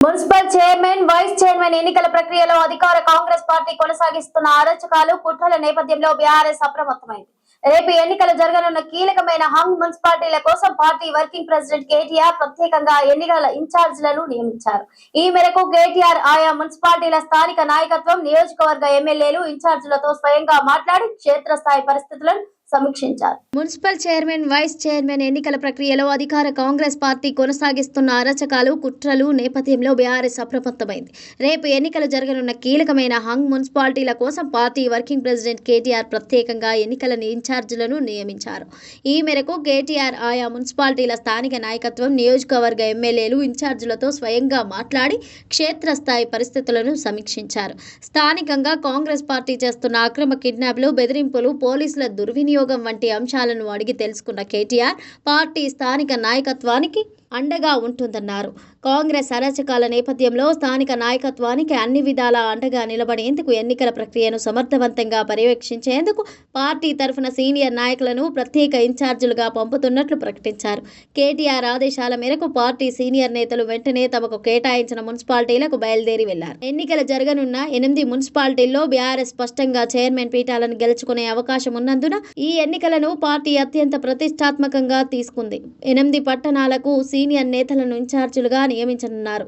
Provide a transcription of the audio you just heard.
Municipal chairman vice chairman ఎన్నికల ప్రక్రియలో అధికార కాంగ్రెస్ పార్టీ కొనసాగిస్తున్న అరచకాలు కుట్రల నేపథ్యంలో బీఆర్ఎస్ అప్రమత్తమైంది. రేపు ఎన్నికలు జరగనున్న కీలకమైన హంగ్ మున్సిపాలిటీల కోసం పార్టీ వర్కింగ్ ప్రెసిడెంట్ కేటీఆర్ ప్రత్యేకంగా ఎన్నికల ఇన్ఛార్జ్లను నియమించారు. ఈ మేరకు కేటీఆర్ ఆయా మున్సిపాలిటీల స్థానిక నాయకత్వం నియోజకవర్గ ఎమ్మెల్యేలు ఇన్ఛార్జీలతో స్వయంగా మాట్లాడి క్షేత్రస్థాయి పరిస్థితులను సమీక్షించారు. మున్సిపల్ చైర్మన్ వైస్ చైర్మన్ ఎన్నికల ప్రక్రియలో అధికార కాంగ్రెస్ పార్టీ కొనసాగిస్తున్న అరచకాలు కుట్రలు నేపథ్యంలో బీఆర్ఎస్ అప్రమత్తమైంది. రేపు ఎన్నికలు జరగనున్న కీలకమైన హంగ్ మున్సిపాలిటీల కోసం పార్టీ వర్కింగ్ ప్రెసిడెంట్ కేటీఆర్ ప్రత్యేకంగా ఎన్నికల ఇన్ఛార్జీలను నియమించారు. ఈ మేరకు కేటీఆర్ ఆయా మున్సిపాలిటీల స్థానిక నాయకత్వం నియోజకవర్గ ఎమ్మెల్యేలు ఇన్ఛార్జీలతో స్వయంగా మాట్లాడి క్షేత్రస్థాయి పరిస్థితులను సమీక్షించారు. స్థానికంగా కాంగ్రెస్ పార్టీ చేస్తున్న అక్రమ కిడ్నాప్లు బెదిరింపులు పోలీసుల దుర్వినియోగం వంటి అంశాలను అడిగి తెలుసుకున్న కేటీఆర్ పార్టీ స్థానిక నాయకత్వానికి అండగా ఉంటుందన్నారు. కాంగ్రెస్ అరాచకాల నేపథ్యంలో స్థానిక నాయకత్వానికి అన్ని విధాల అండగా నిలబడేందుకు ఎన్నికల ప్రక్రియను సమర్థవంతంగా పర్యవేక్షించేందుకు పార్టీ తరఫున సీనియర్ నాయకులను ప్రత్యేక ఇన్ఛార్జీలుగా పంపుతున్నట్లు ప్రకటించారు. కేటీఆర్ ఆదేశాల మేరకు పార్టీ సీనియర్ నేతలు వెంటనే తమకు కేటాయించిన మున్సిపాలిటీలకు బయలుదేరి వెళ్ళారు. ఎన్నికలు జరగనున్న ఎనిమిది మున్సిపాలిటీల్లో బీఆర్ఎస్ స్పష్టంగా చైర్మన్ పీఠాలను గెలుచుకునే అవకాశం ఉన్నందున ఈ ఎన్నికలను పార్టీ అత్యంత ప్రతిష్టాత్మకంగా తీసుకుంది. ఎనిమిది పట్టణాలకు సీనియర్ నేతలను ఇన్ఛార్జీలుగా నియమించనున్నారు.